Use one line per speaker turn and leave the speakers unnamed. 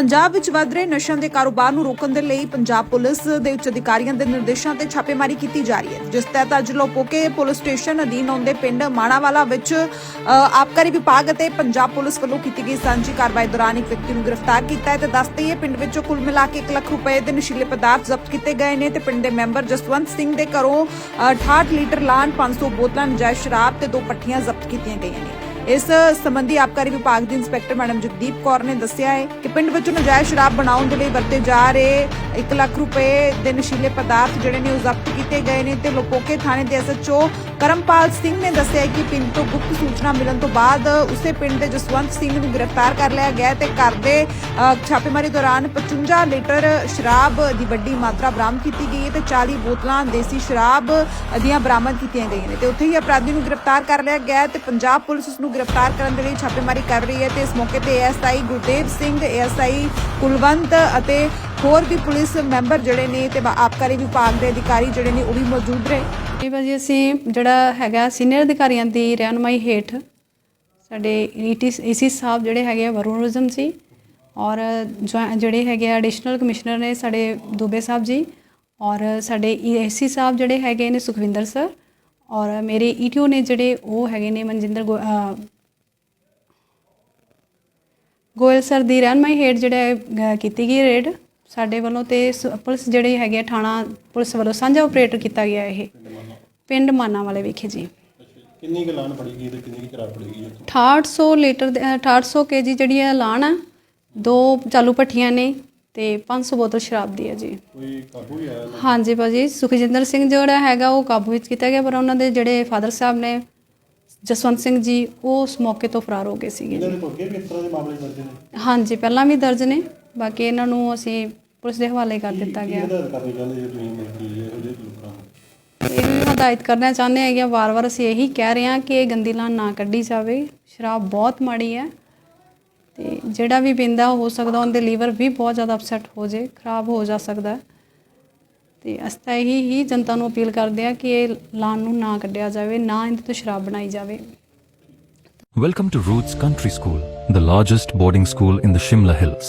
ਪੰਜਾਬ ਵਿੱਚ ਵੱਧ ਰਹੇ ਨਸ਼ਿਆਂ ਦੇ ਕਾਰੋਬਾਰ ਨੂੰ ਰੋਕਣ ਦੇ ਲਈ ਪੰਜਾਬ ਪੁਲਿਸ ਦੇ ਉੱਚ ਅਧਿਕਾਰੀਆਂ ਦੇ ਨਿਰਦੇਸ਼ਾਂ ਤੇ ਛਾਪੇਮਾਰੀ ਕੀਤੀ ਜਾ ਰਹੀ ਹੈ ਜਿਸ ਤਹਿਤ ਅੱਜ ਲੋਪੋਕੇ ਪੁਲਿਸ ਸਟੇਸ਼ਨ ਅਧੀਨ ਆਉਂਦੇ ਪਿੰਡ ਮਾਣਾਵਾਲਾ ਵਿੱਚ ਅ, ਆਬਕਾਰੀ ਵਿਭਾਗ ਅਤੇ ਪੰਜਾਬ ਪੁਲਿਸ ਵੱਲੋਂ ਕੀਤੀ ਗਈ ਸਾਂਝੀ ਕਾਰਵਾਈ ਦੌਰਾਨ ਇੱਕ ਵਿਅਕਤੀ ਨੂੰ ਗ੍ਰਿਫਤਾਰ ਕੀਤਾ ਹੈ ਤੇ ਦੱਸਦੇ ਹੀ ਪਿੰਡ ਵਿੱਚੋਂ ਕੁੱਲ ਮਿਲਾ ਕੇ 1 ਲੱਖ ਰੁਪਏ ਦੇ ਨਸ਼ੀਲੇ ਪਦਾਰਥ ਜ਼ਬਤ ਕੀਤੇ ਗਏ ਨੇ ਤੇ ਪਿੰਡ ਦੇ ਮੈਂਬਰ ਜਸਵੰਤ ਸਿੰਘ ਦੇ ਘਰੋਂ ਅ, 68 ਲੀਟਰ ਲਾਨ 500 ਬੋਤਲਾਂ ਨਜਾਇਜ਼ ਸ਼ਰਾਬ ਤੇ ਦੋ ਪੱਠੀਆਂ ਜ਼ਬਤ ਕੀਤੀਆਂ ਗਈਆਂ ਨੇ। ਇਸ ਸੰਬੰਧੀ ਆਬਕਾਰੀ ਵਿਭਾਗ ਦੀ ਇੰਸਪੈਕਟਰ ਮੈਡਮ ਜਗਦੀਪ ਕੌਰ ਨੇ ਦੱਸਿਆ ਹੈ ਕਿ ਪਿੰਡ ਵਿੱਚ ਨਜਾਇਜ਼ ਸ਼ਰਾਬ ਬਣਾਉਣ ਦੇ ਲਈ ਵਰਤੇ ਜਾ ਰਹੇ 1 ਲੱਖ ਰੁਪਏ ਦੇ ਨਸ਼ੀਲੇ ਪਦਾਰਥ ਜਿਹੜੇ ਨੇ ਉਹ ਜ਼ਬਤ ਕੀਤੇ ਗਏ ਨੇ ਤੇ ਲੋਪੋਕੇ ਥਾਣੇ ਦੇ ਐਸਐਚਓ ਕਰਮਪਾਲ ਸਿੰਘ ਨੇ ਦੱਸਿਆ ਕਿ ਪਿੰਡ ਤੋਂ ਗੁਪਤ ਸੂਚਨਾ ਮਿਲਣ ਤੋਂ ਬਾਅਦ ਉਸੇ ਪਿੰਡ ਦੇ ਜਸਵੰਤ ਸਿੰਘ ਨੂੰ ਗ੍ਰਿਫਤਾਰ ਕਰ ਲਿਆ ਗਿਆ ਹੈ ਤੇ ਘਰ ਦੇ ਛਾਪੇਮਾਰੀ ਦੌਰਾਨ 55 ਲੀਟਰ ਸ਼ਰਾਬ ਦੀ ਵੱਡੀ ਮਾਤਰਾ ਬਰਾਮਦ ਕੀਤੀ ਗਈ ਹੈ ਤੇ 40 ਬੋਤਲਾਂ ਦੇਸੀ ਸ਼ਰਾਬ ਦੀਆਂ ਬਰਾਮਦ ਕੀਤੀਆਂ ਗਈਆਂ ਨੇ ਤੇ ਉੱਥੇ ਹੀ ਅਪਰਾਧੀ ਨੂੰ ਗ੍ਰਿਫਤਾਰ ਕਰ ਲਿਆ ਗਿਆ ਹੈ ਤੇ ਪੰਜਾਬ ਪੁਲਿਸ ਉਸ ਨੂੰ ਗ੍ਰਿਫਤਾਰ ਕਰਨ ਦੇ ਲਈ ਛਾਪੇਮਾਰੀ ਕਰ ਰਹੀ ਹੈ ਤੇ ਇਸ ਮੌਕੇ ਤੇ ਐਸਆਈ ਗੁਰਦੇਵ ਸਿੰਘ, ਐਸਆਈ ਕੁਲਵੰਤ ਅਤੇ ਹੋਰ ਵੀ ਪੁਲਿਸ ਮੈਂਬਰ ਜਿਹੜੇ ਨੇ ਤੇ ਆਬਕਾਰੀ ਵਿਭਾਗ ਦੇ ਅਧਿਕਾਰੀ ਜਿਹੜੇ ਨੇ ਉਹ ਵੀ ਮੌਜੂਦ ਰਹੇ।
ਇਹ ਭਾਜੀ, ਅਸੀਂ ਜਿਹੜਾ ਹੈਗਾ ਸੀਨੀਅਰ ਅਧਿਕਾਰੀਆਂ ਦੀ ਰਹਿਨੁਮਾਈ ਹੇਠ ਸਾਡੇ ਈਟੀ ਈਸੀ ਸਾਹਿਬ ਜਿਹੜੇ ਹੈਗੇ ਆ ਵਰੁਣ ਵਰੁਣਿਜ਼ਮ ਜੀ ਔਰ ਜੁਆ- ਜਿਹੜੇ ਹੈਗੇ ਆ ਐਡੀਸ਼ਨਲ ਕਮਿਸ਼ਨਰ ਨੇ ਸਾਡੇ ਦੁਬੇ ਸਾਹਿਬ ਜੀ ਔਰ ਸਾਡੇ ਈਐਸਸੀ ਸਾਹਿਬ ਜਿਹੜੇ ਹੈਗੇ ਨੇ ਸੁਖਵਿੰਦਰ ਸਰ ਔਰ ਮੇਰੇ ਈਟੀਓ ਨੇ ਜਿਹੜੇ ਉਹ ਹੈਗੇ ਨੇ ਮਨਜਿੰਦਰ ਗੋ- ਗੋਇਲ ਸਰ ਦੀ ਰਹਿਨਮਾਈ ਹੇਠ ਜਿਹੜਾ ਕੀਤੀ ਗਈ ਰੇਡ। ਸਾਡੇ ਵੱਲੋਂ ਤੇ ਸ- ਪੁਲਿਸ ਜਿਹੜੇ ਹੈਗੇ ਆ, ਥਾਣਾ ਪੁਲਿਸ ਵੱਲੋਂ ਸਾਂਝਾ ਆਪਰੇਟ ਕੀਤਾ ਗਿਆ ਇਹ। ਪਿੰਡ ਮਾਨਾ ਵਾਲੇ ਵਿਖੇ ਜੀ।
ਕਿੰਨੀ ਕੁ ਲਾਣ ਪੜੀ ਗਈ ਤੇ ਕਿੰਨੀ ਕੁ ਖਰਾਬ ਪੜੀ ਗਈ
6800 ਲੀਟਰ ਦੇ- ਅਹ 6800 ਕੇਜੀ ਜਿਹੜੀ ਹੈ ਲਾਣ ਆ ਦੋ ਚਾਲੂ ਭੱਠੀਆਂ ਨੇ ਤੇ 500 ਬੋਤਲ ਸ਼ਰਾਬ ਦੀ ਹੈ ਜੀ।
ਕੋਈ ਕਾਬੂ ਹੀ ਆਇਆ? ਨਾ
ਹਾਂਜੀ ਭਾਜੀ ਸੁਖਜਿੰਦਰ ਸਿੰਘ ਜਿਹੜਾ ਹੈਗਾ ਉਹ ਕਾਬੂ ਵਿੱਚ ਕੀਤਾ ਗਿਆ ਪਰ ਉਹਨਾਂ ਦੇ ਜਿਹੜੇ ਫਾਦਰ ਸਾਹਿਬ ਨੇ ਜਸਵੰਤ ਸਿੰਘ ਜੀ ਉਹ ਉਸ ਮੌਕੇ ਤੋਂ ਫਰਾਰ ਹੋ ਗਏ ਸੀਗੇ
ਇਹਨਾਂ
ਜੀ
ਦੇ ਤੋਂ ਅੱਗੇ ਵੀ ਇਸ ਤਰ੍ਹਾਂ ਦੇ ਮਾਮਲੇ ਦਰਜ ਨੇ?
ਹਾਂਜੀ ਪਹਿਲਾਂ ਵੀ ਦਰਜ ਨੇ। ਬਾਕੀ ਇਹਨਾਂ ਨੂੰ ਅਸੀਂ ਪੁਲਿਸ ਦੇ ਹਵਾਲੇ ਕਰ ਦਿੱਤਾ ਗਿਆ।
ਇਹਦਾ ਕਰਨੀ ਚਾਹੁੰਦੇ ਜੇ ਤੁਸੀਂ ਕੇ ਇਹੋ ਜਿਹੇ ਲੋਕਾਂ ਨੂੰ?
ਹਦਾਇਤ ਕਰਨਾ ਚਾਹੁੰਦੇ ਹੈਗੇ ਆ। ਵਾਰ-ਵਾਰ ਅਸੀਂ ਇਹੀ ਕਹਿ ਰਹੇ ਹਾਂ ਕਿ ਇਹ ਗੰਦੀ ਲਾਨ ਨਾ ਕੱਢੀ ਜਾਵੇ। ਸ਼ਰਾਬ ਬਹੁਤ ਮਾੜੀ ਹੈ ਤੇ ਜਿਹੜਾ ਵੀ ਪੀਂਦਾ ਹੋ ਸਕਦਾ ਉਹਦੇ ਲੀਵਰ ਵੀ ਬਹੁਤ ਜ਼ਿਆਦਾ ਅਪਸੈਟ ਹੋ ਜੇ ਖਰਾਬ ਹੋ ਜਾ ਸਕਦਾ। ਹੈ। ਤੇ ਅਸੀਂ ਤਾਂ ਇਹੀ ਹੀ ਜਨਤਾ ਨੂੰ ਅਪੀਲ ਕਰਦੇ ਆ ਕਿ ਇਹ ਲਾਨ ਨੂੰ ਨਾ ਕੱਢਿਆ ਜਾਵੇ ਨਾ ਇਹਦੇ ਤੋਂ ਸ਼ਰਾਬ ਬਣਾਈ ਜਾਵੇ।
Welcome to Roots Country School, the largest boarding school in the Shimla Hills.